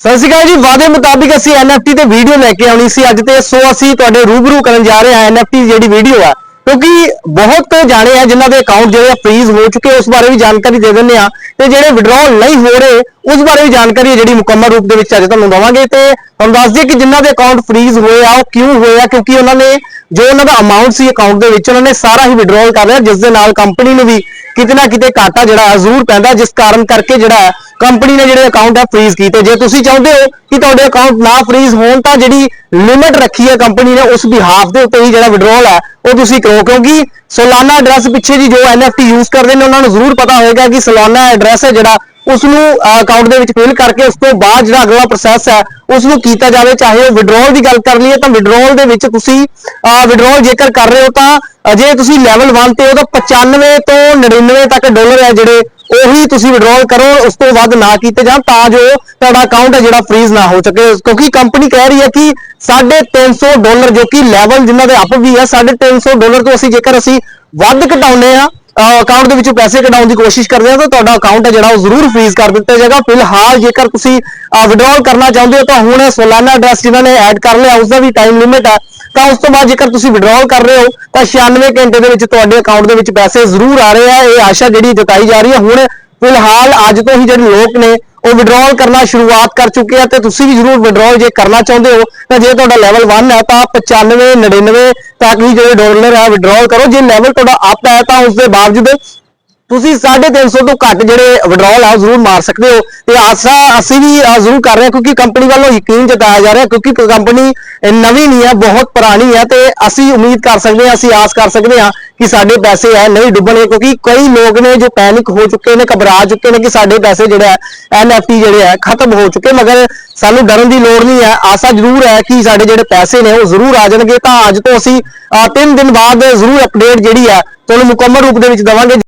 ਸਤਿ ਸ਼੍ਰੀ ਅਕਾਲ ਜੀ, ਵਾਅਦੇ ਮੁਤਾਬਿਕ ਅਸੀਂ NFT ਤੇ ਵੀਡੀਓ ਲੈ ਕੇ ਆਉਣੀ ਸੀ ਅੱਜ ਤੇ, ਸੋ ਅਸੀਂ ਤੁਹਾਡੇ ਰੂਬਰੂ ਕਰਨ ਜਾ ਰਹੇ ਹਾਂ NFT ਜਿਹੜੀ ਵੀਡੀਓ ਆ। ਕਿਉਂਕਿ ਬਹੁਤ ਜਾਣੇ ਆ ਜਿਨ੍ਹਾਂ ਦੇ ਅਕਾਊਂਟ ਜਿਹੜੇ ਫ੍ਰੀਜ਼ ਹੋ ਚੁੱਕੇ ਉਸ ਬਾਰੇ ਵੀ ਜਾਣਕਾਰੀ ਦੇ ਦਿੰਦੇ ਆ ਤੇ ਜਿਹੜੇ ਵਿਡਰਾਅਲ ਨਹੀਂ ਹੋ ਰਹੇ, ਉਸ ਬਾਰੇ ਵੀ ਜਾਣਕਾਰੀ ਹੈ ਜਿਹੜੀ ਮੁਕੰਮਲ ਰੂਪ ਦੇ ਵਿੱਚ ਅੱਜ ਤੁਹਾਨੂੰ ਦਵਾਂਗੇ। ਤੇ ਤੁਹਾਨੂੰ ਦੱਸ ਦਈਏ ਕਿ ਜਿਨ੍ਹਾਂ ਦੇ ਅਕਾਊਂਟ ਫ੍ਰੀਜ਼ ਹੋਏ ਆ, ਉਹ ਕਿਉਂ ਹੋਏ ਆ? ਕਿਉਂਕਿ ਉਹਨਾਂ ਨੇ, ਜੋ ਉਹਨਾਂ ਦਾ ਅਮਾਉਂਟ ਸੀ ਅਕਾਊਂਟ ਦੇ ਵਿੱਚ, ਉਹਨਾਂ ਨੇ ਸਾਰਾ ਹੀ ਵਿਡਰਾਅਲ ਕਰ ਲਿਆ, ਜਿਸ ਦੇ ਨਾਲ ਕੰਪਨੀ ਨੂੰ ਵੀ ਕਿਤੇ ਨਾ ਕਿਤੇ ਘਾਟਾ ਜਿਹੜਾ ਜ਼ਰੂਰ ਪੈਂਦਾ, ਜਿਸ ਕਾਰਨ ਕਰਕੇ ਜਿਹੜਾ ਹੈ ਕੰਪਨੀ ਨੇ ਜਿਹੜੇ ਅਕਾਊਂਟ ਹੈ ਫ੍ਰੀਜ਼ ਕੀਤੇ। ਜੇ ਤੁਸੀਂ ਚਾਹੁੰਦੇ ਹੋ ਕਿ ਤੁਹਾਡੇ ਅਕਾਊਂਟ ਨਾ ਫ੍ਰੀਜ਼ ਹੋਣ, ਤਾਂ ਜਿਹੜੀ ਲਿਮਿਟ ਰੱਖੀ ਹੈ ਕੰਪਨੀ ਨੇ, ਉਸ ਬਿਹਾਫ ਦੇ ਉੱਤੇ ਹੀ ਜਿਹੜਾ ਵਿਡਰਾਅਲ ਹੈ ਉਹ ਤੁਸੀਂ ਕਰੋ। ਕਿਉਂਕਿ ਸੋਲਾਨਾ ਐਡਰੈਸ ਪਿੱਛੇ ਜੀ ਜੋ NFT ਯੂਜ਼ ਕਰਦੇ ਨੇ, ਉਹਨਾਂ ਨੂੰ ਜ਼ਰੂਰ ਪਤਾ ਹੋਏਗਾ ਕਿ ਸੋਲਾਨਾ ਐਡਰੈਸ ਹੈ ਜਿਹੜਾ ਉਸ ਨੂੰ ਅਕਾਊਂਟ ਦੇ ਵਿੱਚ ਫਿਲ ਕਰਕੇ ਉਸ ਤੋਂ ਬਾਅਦ ਜਿਹੜਾ ਅਗਲਾ ਪ੍ਰੋਸੈਸ ਹੈ ਉਸ ਨੂੰ ਕੀਤਾ ਜਾਵੇ, ਚਾਹੇ ਉਹ ਵਿਡਰਾਅਲ ਦੀ ਗੱਲ ਕਰ ਲਈਏ, ਤਾਂ ਵਿਡਰਾਅਲ ਦੇ ਵਿੱਚ ਤੁਸੀਂ ਵਿਡਰਾਅਲ ਜੇਕਰ ਕਰ ਰਹੇ ਹੋ ਤਾਂ ਜੇ ਤੁਸੀਂ ਲੈਵਲ 1 ਤੇ ਹੋ, ਤਾਂ 95 ਤੋਂ 99 ਤੱਕ ਡਾਲਰ ਹੈ ਜਿਹੜੇ, ਉਹੀ ਤੁਸੀਂ ਵਿਡਰਾਅਲ ਕਰੋ, ਉਸ ਤੋਂ ਵੱਧ ਨਾ ਕੀਤੇ ਜਾਣ, ਤਾਂ ਜੋ ਤੁਹਾਡਾ ਅਕਾਊਂਟ ਹੈ ਜਿਹੜਾ ਫ੍ਰੀਜ਼ ਨਾ ਹੋ ਸਕੇ। ਕਿਉਂਕਿ ਕੰਪਨੀ ਕਹਿ ਰਹੀ ਹੈ ਕਿ 350 ਡਾਲਰ ਜੋ ਕਿ ਲੈਵਲ ਜਿਨ੍ਹਾਂ ਦੇ ਅਪ ਵੀ ਹੈ 350 ਡਾਲਰ ਤੋਂ ਅਸੀਂ ਜੇਕਰ ਅਸੀਂ ਵੱਧ ਘਟਾਉਂਦੇ ਆ ਅਕਾਊਂਟ ਦੇ ਵਿੱਚੋਂ ਪੈਸੇ ਕਢਾਉਣ ਦੀ ਕੋਸ਼ਿਸ਼ ਕਰਦੇ ਆ ਤਾਂ ਤੁਹਾਡਾ ਅਕਾਊਂਟ ਹੈ ਜਿਹੜਾ ਉਹ ਜ਼ਰੂਰ ਫ੍ਰੀਜ਼ ਕਰ ਦਿੱਤਾ ਜਾਏਗਾ। ਫਿਲਹਾਲ ਜੇਕਰ ਤੁਸੀਂ ਵਿਡਰਾਅਲ ਕਰਨਾ ਚਾਹੁੰਦੇ ਹੋ ਤਾਂ ਹੁਣ ਸੋਲਾਨਾ ਐਡਰੈਸ ਜਿਨ੍ਹਾਂ ਨੇ ਐਡ ਕਰ ਲਿਆ ਉਸ ਦਾ ਵੀ ਟਾਈਮ ਲਿਮਿਟ ਹੈ। ਤਾਂ ਉਸ ਤੋਂ ਬਾਅਦ ਜੇਕਰ ਤੁਸੀਂ ਵਿਡਰਾਅਲ ਕਰ ਰਹੇ ਹੋ, ਤਾਂ 96 ਘੰਟੇ ਦੇ ਵਿੱਚ ਤੁਹਾਡੇ ਅਕਾਊਂਟ ਦੇ ਵਿੱਚ ਪੈਸੇ ਜ਼ਰੂਰ ਆ ਰਹੇ ਆ। ਇਹ ਆਸ਼ਾ ਜਿਹੜੀ ਜਤਾਈ ਜਾ ਰਹੀ ਹੈ, ਹੁਣ ਫਿਲਹਾਲ ਅੱਜ ਤੋਂ ਹੀ ਜਿਹੜੇ ਲੋਕ ਨੇ, ਉਹ ਵਿਡਰਾਅਲ ਕਰਨਾ ਸ਼ੁਰੂਆਤ ਕਰ ਚੁੱਕੇ ਆ ਤੇ ਤੁਸੀਂ ਵੀ ਜ਼ਰੂਰ ਵਿਡਰਾਅਲ ਜੇ ਕਰਨਾ ਚਾਹੁੰਦੇ ਹੋ, ਤਾਂ ਜੇ ਤੁਹਾਡਾ ਲੈਵਲ 1 ਹੈ ਤਾਂ 95 99 ਤੱਕ ਹੀ ਜਿਹੜੇ ਡਾਲਰ ਹੈ ਵਿਡਰਾਅਲ ਕਰੋ। ਜੇ ਲੈਵਲ ਤੁਹਾਡਾ ਅਪ ਹੈ ਤਾਂ ਉਸ ਦੇ ਬਾਵਜੂਦ ਤੁਸੀਂ 350 ਤੋਂ ਘੱਟ ਜਿਹੜੇ ਵਿਡਰਾਅਲ ਆ, ਉਹ ਜ਼ਰੂਰ ਮਾਰ ਸਕਦੇ ਹੋ। ਤੇ ਆਸਾ ਅਸੀਂ ਵੀ ਜ਼ਰੂਰ ਕਰ ਰਹੇ ਹਾਂ, ਕਿਉਂਕਿ ਕੰਪਨੀ ਵੱਲੋਂ ਯਕੀਨ ਜਤਾਇਆ ਜਾ ਰਿਹਾ, ਕਿਉਂਕਿ ਕੰਪਨੀ ਨਵੀਂ ਨਹੀਂ ਹੈ, ਬਹੁਤ ਪੁਰਾਣੀ ਹੈ ਤੇ ਅਸੀਂ ਉਮੀਦ ਕਰ ਸਕਦੇ ਹਾਂ, ਅਸੀਂ ਆਸ ਕਰ ਸਕਦੇ ਹਾਂ ਕਿ ਸਾਡੇ ਪੈਸੇ ਹੈ, ਨਹੀਂ ਡੁੱਬਣਗੇ ਕਿਉਂਕਿ ਕਈ ਲੋਕ ਨੇ ਜੋ ਪੈਨਿਕ ਹੋ ਚੁੱਕੇ ਨੇ, ਘਬਰਾ ਚੁੱਕੇ ਨੇ ਕਿ ਸਾਡੇ ਪੈਸੇ ਜਿਹੜੇ ਹੈ NFT ਜਿਹੜੇ ਹੈ, ਖਤਮ ਹੋ ਚੁੱਕੇ। ਮਗਰ ਸਾਨੂੰ ਡਰਨ ਦੀ ਲੋੜ ਨਹੀਂ ਹੈ। ਆਸਾ ਜ਼ਰੂਰ ਹੈ ਕਿ ਸਾਡੇ ਜਿਹੜੇ ਪੈਸੇ ਨੇ, ਉਹ ਜ਼ਰੂਰ ਆ ਜਾਣਗੇ। ਤਾਂ ਅੱਜ ਤੋਂ ਅਸੀਂ 3 ਦਿਨ ਬਾਅਦ ਜ਼ਰੂਰ ਅਪਡੇਟ ਜਿਹੜੀ ਹੈ, ਤੁਹਾਨੂੰ ਮੁਕੰਮਲ ਰੂਪ ਦੇ ਵਿੱਚ ਦਵਾਂਗੇ।